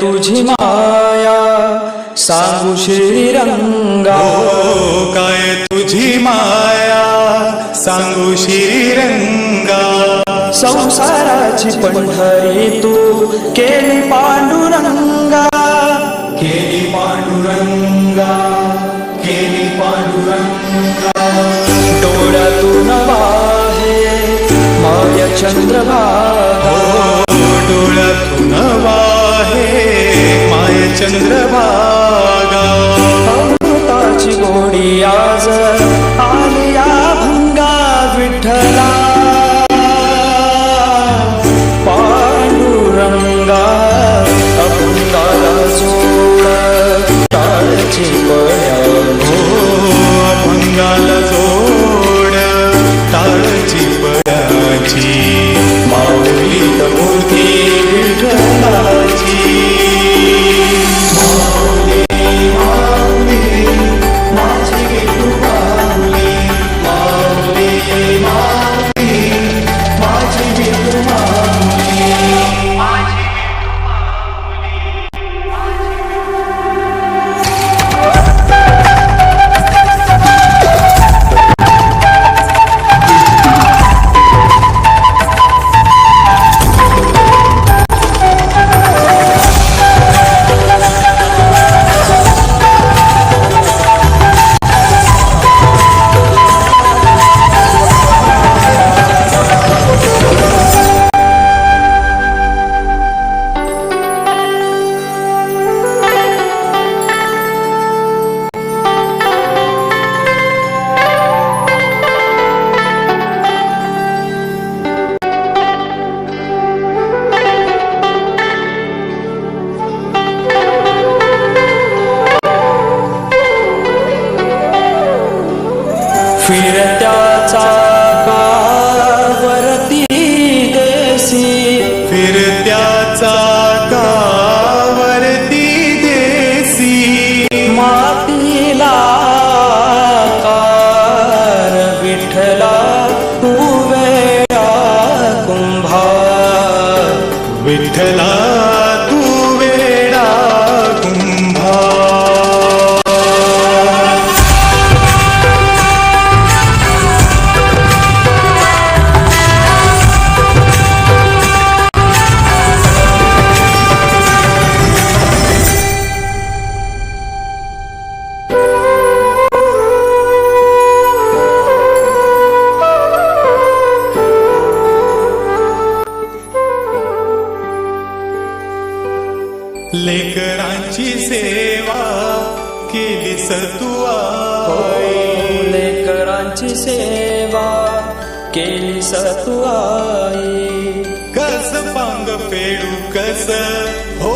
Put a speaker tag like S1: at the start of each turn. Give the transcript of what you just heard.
S1: तुझी माया सांगू श्रीरंगा
S2: काय तुझी माया सांगू श्रीरंगा
S1: संसाराची पंढरी तू केली पांडुरंगा। केली पांडुरंगा केली पांडुरंगा। डोळ्यातून वाहे माय चंद्रभागा te-ngrăba फिरत्या चाकावरती देसी.
S2: फिरत्या चाकावरती देसी.
S1: मातीला कार विठ्ठला तू वेळा
S2: लेकरांची सेवा केली सतुआ
S1: लेकरांची सेवा केली सतुआई
S2: कस पांग फेडू कस हो